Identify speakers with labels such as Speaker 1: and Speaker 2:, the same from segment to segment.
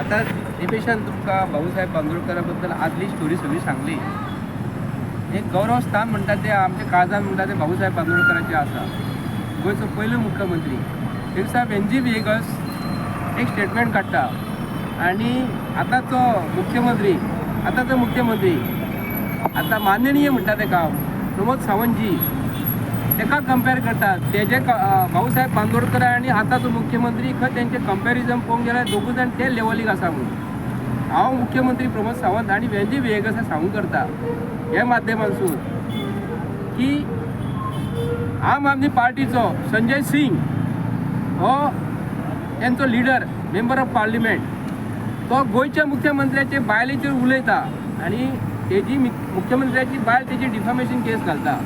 Speaker 1: आता एपेशान तुमकां भाऊसाहेब बांदोडकरा बद्दल आदली स्टोरी सगळी सांगली. एक गौरव स्थान म्हणटा ते आमच्या काळजात म्हणटा ते भाऊसाहेब बांदोडकरांचे आसा गोंयचो पयलो मुख्यमंत्री. ते दिसा बी एक एक स्टेटमेंट काडटा आणि आतांचो मुख्यमंत्री आतांचो मुख्यमंत्री. आता माननीय म्हणटा तेका प्रमोद सावंतजी. तेका कंपेअर करतात. तेजे क- भाऊसाहेब बांदोडकर आणि आतांचो मुख्यमंत्री खंय तेंचे कंपॅरिजन पळोवंक गेल्यार दोगूय जाण ते लेवलीक आसा म्हणून हांव मुख्यमंत्री प्रमोद सावंत आणि व्यंजी वेगस सांगू करता हे माध्यमांसून की आम आदमी पार्टीचो संजय सिंग हो त्यांचो लिडर मेंबर ऑफ पार्लिमेंट तो गोंयच्या मुख्यमंत्र्याचे बायलेचेर उलयता आणि तेजी मुख्यमंत्र्याची बायल तेजी डिफॉमेशन केस घालता.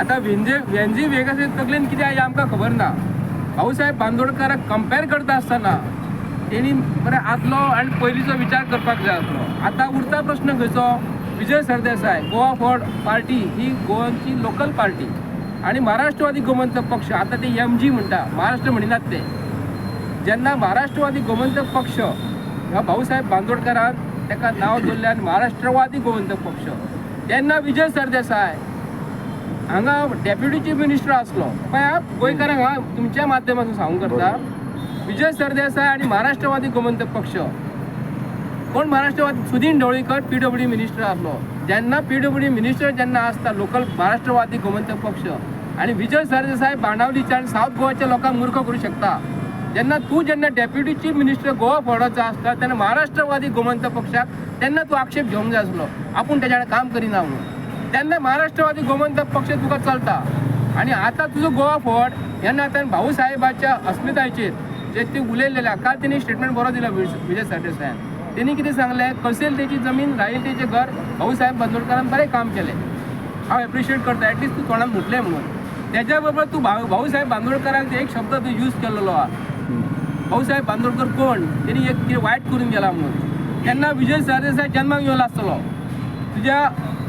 Speaker 1: आतां वेंजे वेंजी वेगस तकलेन कितें आहा हें आमकां खबर ना. भाऊसाहेब बांदोडकराक कंपेर करता आसतना तेणी बरें आदलो आनी पयलींचो विचार करपाक जाय आसलो. आतां उरता प्रश्न खंयचो? विजय सरदेसाय गोवा फॉर पार्टी ही गोवाची लोकल पार्टी. आणि महाराष्ट्रवादी गोमंतक पक्ष आता ते एम जी म्हणटा महाराष्ट्र म्हणिनात ते. जेन्ना महाराष्ट्रवादी गोमंतक पक्ष ह्या भाऊसाहेब बांदोडकरान ताका नांव दवरल्यान महाराष्ट्रवादी गोमंतक पक्ष. तेन्ना विजय सरदेसाय हांगा डेप्युटी चीफ मिनिस्टर आसलो. पळय गोंयकारांक हांव तुमच्या माध्यमातून सांगू करता. विजय सरदेसाय आणि महाराष्ट्रवादी गोमंतक पक्ष. कोण Maharashtrawadi? Sudin Dhavalikar P W minister आसलो. जेन्ना पी डब्ल्यू मिनिस्टर जेन्ना आसता लोकल महाराष्ट्रवादी गोमंतक पक्ष. आणि विजय सरदेसाय बाणावलीच्या साऊथ गोवाच्या लोकांक मूर्ख करू शकता. जेन्ना तूं जेन्ना डेप्युटी चीफ मिनिस्टर गोवा फोडाचो आसता तेन्ना महाराष्ट्रवादी गोमंतक पक्षाक तेन्ना तूं आक्षेप घेवंक जाय आसलो आपूण कडेन काम करिना म्हणून तेन्ना महाराष्ट्रवादी गोमंतक पक्ष तुका चलता. आणि आता तुझं गोवा फोर्ट ह्या नात्यान भाऊ साहेबाच्या अस्मितायेचेर जे ते उलयलेल्या काल त्यांनी स्टेटमेंट बरो दिला विजय विजय सरदेसायान त्यांनी कितें सांगलें कसेल त्याची जमीन रायल्टीचें घर? भाऊ साहेब बांदोडकरान बरें काम केलें. हांव एप्रिशिएट करता एटलिस्ट तूं तोंडान म्हटलें म्हणून. त्याच्या बरोबर तूं भाऊ भाऊ साहेब एक शब्द तूं यूज केलेलो आहा भाऊसाहेब बांदोडकर कोण? त्यांनी एक कितें वायट करून गेला म्हणून. तेन्ना विजय सरदेसाय जन्माक येवलो आसतलो तुज्या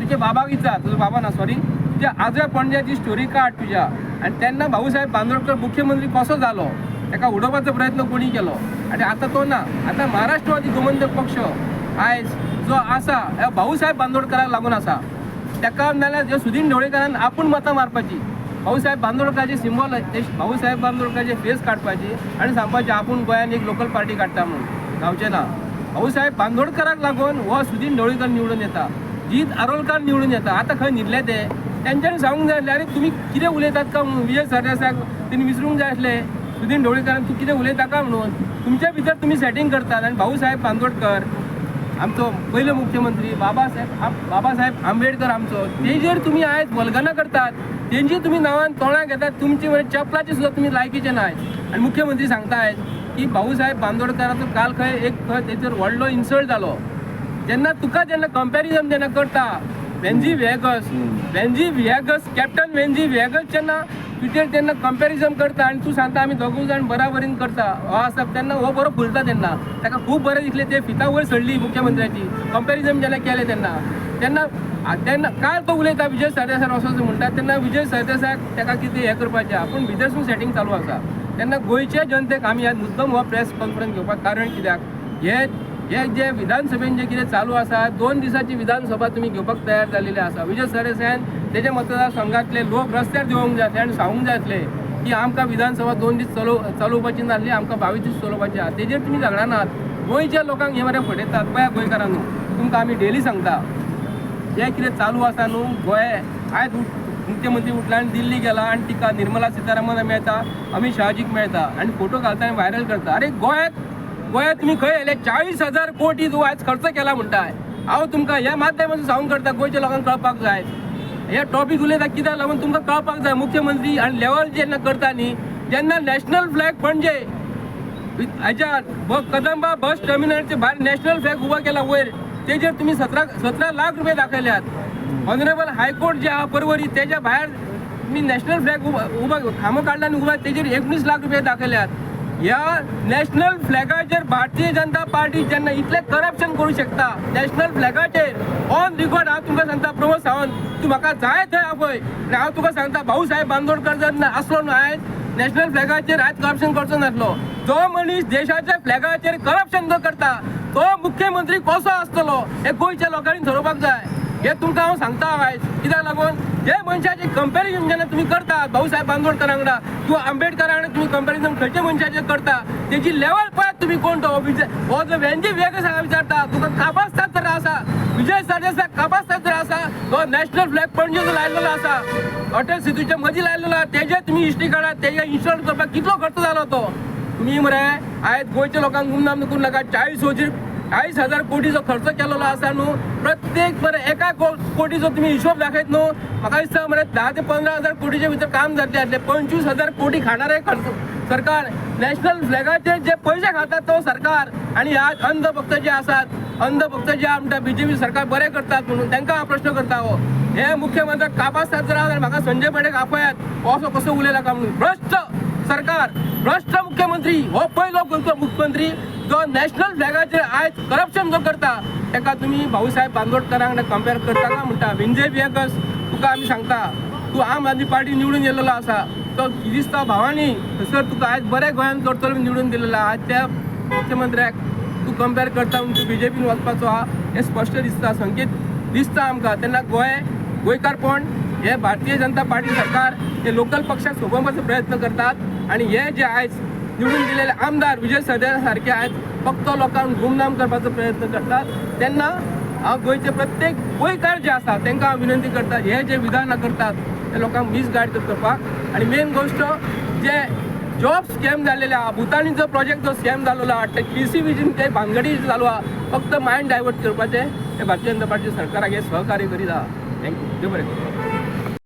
Speaker 1: तुज्या बाबाक विचार तुजो बाबा ना सॉरी तुझ्या आजोळ्या पणज्याची स्टोरी काड तुज्या आनी तेन्ना भाऊसाहेब बांदोडकर मुख्यमंत्री कसो जालो ताका उडोवपाचो प्रयत्न कोणी केलो? आनी आतां तो ना आतां महाराष्ट्रवादी गोमंतक पक्ष आयज जो आसा ह्या भाऊसाहेब बांदोडकराक लागून आसा ताका नाल्यार जे सुदीन ढवळेकरान आपूण मतां मारपाची. भाऊसाहेब बांदोडकराचे सिंबल भाऊसाहेब बांदोडकराचे फेस काडपाची आनी सांगपाचे आपूण गोंयान एक लोकल पार्टी काडटा म्हणून. जावचें ना भाऊसाहेब बांदोडकराक लागून हो सुदीन ढवळेकर निवडून येता जी आरोलकार निवडून येता. आतां खंय न्हिदले ते. त्यांच्यानी सांगूंक जाय आसलें अरे तुमी कितें उलयतात काय म्हणून? विजय सरदेसाक तेणी विचारूंक जाय आसलें सुदीन ढवळीकरान तूं कितें उलयता काय म्हणून? तुमच्या भितर तुमी सेटींग करतात आनी भाऊसाहेब बांदोडकर आमचो पयलो मुख्यमंत्री बाबासाहेब बाबासाहेब आंबेडकर आमचो तेजेर तुमी आयज वल्गना करतात तेंची तुमी नांवान तोंडां घेतात तुमची म्हणजे चपलाची सुद्दां तुमी लायकीचे नाय आनी मुख्यमंत्री सांगतायत की भाऊसाहेब बांदोडकरांचो काल खंय एक खंय तेचेर व्हडलो इन्सल्ट जालो जेन्ना तुका जेन्ना कंपॅरिजन जेन्ना करता वेंजी व्हेगस वेंजी व्हेगस कॅप्टन वेंजी व्हेगस जेन्ना तुजेर तेन्ना कंपॅरिजन करता आनी तूं सांगता आमी दोगूय जाण बराबरीन करता. हो आसा तेन्ना हो बरो फुलता तेन्ना ताका खूब बरें दिसलें ते फिता वयर सडली मुख्यमंत्र्याची. कंपॅरिजन जेन्ना केलें तेन्ना तेन्ना तेन्ना काल तो उलयता विजय सरदेसाय असो म्हणटा तेन्ना विजय सरदेसाय ताका कितें हें करपाचें आपूण भितरसून सेटींग चालू आसा तेन्ना गोंयच्या जनतेक आमी आज मुद्दम हो प्रेस कॉन्फरन्स घेवपाक कारण कित्याक हे हे जे विधानसभेन जे कितें चालू आसा दोन दिसाची विधानसभा तुमी घेवपाक तयार जाल्लेली आसा विजय सरदेसायन तेज्या मतदारसंघातले लोक रस्त्यार देवोंक जाय आसले आनी सांगूंक जाय आसलें की आमकां विधानसभा दोन दीस चलो चलोवपाची नासली आमकां बावीस दीस चलोवपाची आहा तेजेर तुमी झगडानात गोंयच्या लोकांक हे मरे फटयतात पळया न्हू. तुमकां आमी डेली सांगता जें कितें चालू आसा न्हू गोंय आयज मुख्यमंत्री उठला आनी दिल्ली गेला आनी तिका निर्मला सितारामन मेळटा अमित शहाजीक मेळटा आनी फोटो घालता आणि व्हायरल करता. अरे गोंयात गोंयात तुमी खंय येयले चाळीस हजार कोटी तूं आयज खर्च केला म्हणटाय हांव तुमकां ह्या माध्यमातून सांगूंक करता गोंयच्या लोकांक कळपाक जाय. हे टॉपीक उलयता कित्याक लागून तुमकां कळपाक जाय मुख्यमंत्री आनी लेवल जेन्ना करता न्ही जेन्ना नॅशनल फ्लॅग पणजे हाच्या कदंबा बस टर्मिनलचे भायर नॅशनल फ्लॅग उबा केला वयर तेजेर तुमी सतरा सतरा लाख रुपये दाखयल्यात ऑनरेबल हायकोर्ट जे आहा परवरी तेच्या भायर तुमी नॅशनल फ्लॅग उबा उबा खांबो काडला आनी उबा तेजेर एकोणीस लाख रुपये दाखयल्यात ह्या नॅशनल फ्लॅगाचेर भारतीय जनता पार्टी जेन्ना इतलें करप्शन करूं शकता नॅशनल फ्लॅगाचेर ऑन रिकॉर्ड हांव तुमकां सांगता प्रमोद सावंत. तूं म्हाका जाय थंय आपय आनी हांव तुका सांगता भाऊ साहेब बांदोडकर जर ना- आसलो न्हू आयज नॅशनल फ्लॅगाचेर आयज करप्शन करचो नासलो. जो मनीस देशाच्या फ्लॅगाचेर करप्शन जो करता तो मुख्यमंत्री कसो आसतलो हे गोंयच्या लोकांनी थरोवपाक जाय. हे तुमकां हांव सांगता आयज कित्याक लागून जे मनशाचे कंपेरिजन जेन्ना तुमी करता भाऊसाहेब बांदोडकरा वांगडा किंवा आंबेडकरा वांगडा तुमी कंपॅरिजन खंयच्या मनशाचे करता तेजी लेवल पळयात तुमी कोण तो? हो जो वेंजी वेग सांगा विचारता तुका कापासता तर आसा विजय सरदेसाय कापासता तर आसा तो नॅशनल फ्लॅग पणजे जो लायलेलो आसा हॉटेल सिटीच्या मदीं लायलेलो आसा तेजे तुमी हिस्ट्री काडात तेजे इन्स्टॉल करपाक कितलो खर्च जालो तो तुम्ही मरे आयज गोंयच्या लोकांक गुमनाम करूं नाका. चाळीस वर्जी चाळीस हजार कोटीचो खर्च केलेलो आसा न्हू प्रत्येक मरे एका को- कोटीचो तुमी हिशोब दाखयत न्हू म्हाका दिसता मरे धा ते पंदरा हजार कोटीच्या भितर काम जातले आसले पंचवीस हजार कोटी खाणारे खर्च. सरकार नॅशनल फ्लॅगाचे जे पयशे खातात तो सरकार आणि ह्या अंध भक्त जे आसात अंध भक्त जे म्हणटा बीजेपी सरकार बरें करतात म्हणून तांकां हांव प्रश्न करता हो. हे मुख्यमंत्री कापास जर जाल्यार म्हाका संजय पाटेक आपयात हो असो कसो उलयला काय म्हणून भ्रष्ट सरकार भ्रष्ट मुख्यमंत्री हो पयलो मुख्यमंत्री? जो नॅशनल फ्लॅगाचेर आयज करप्शन जो करता ताका तुमी भाऊसाहेब बांदोडकरांकडे वांगडा कंपेर करता काय म्हणटा विंजय वियकस तुका आमी सांगता तूं आम आदमी पार्टी निवडून येयलेलो आसा तो दिसता भावांनी थंयसर तुका आयज बरे गोंयांत करतलो म्हूण निवडून दिलेलो. आहा. त्या मुख्यमंत्र्याक तूं कंपेर करता म्हणून तूं बीजेपीन वचपाचो आहा हें स्पश्ट दिसता. संकेत दिसता आमकां. तेन्ना गोंय गोंयकारपण हे भारतीय जनता पार्टी सरकार. हे लोकल पक्षाक सोंपोवपाचो प्रयत्न करतात. आणि हे जे आयज निवडून दिलेले आमदार विजय सरदेसा सारखे आयज फक्त लोकांक गुमनाम करपाचो प्रयत्न करतात. तेन्ना हांव गोंयचे प्रत्येक गोंयकार जे आसा तांकां हांव विनंती करता हे जे विधान करतात ते लोकांक मिसगायड करपाक आनी मेन गोश्ट जे जॉब स्कॅम जालेले आहा भुतानी जो प्रोजेक्ट जो स्कॅम जालो आहा पी सी बीजीन ते भानगडी चालू आहा फक्त मायंड डायवर्ट करपाचे हे भारतीय जनता पार्टी सरकाराक हे सहकार्य करीत आहा थँक्यू देव बरें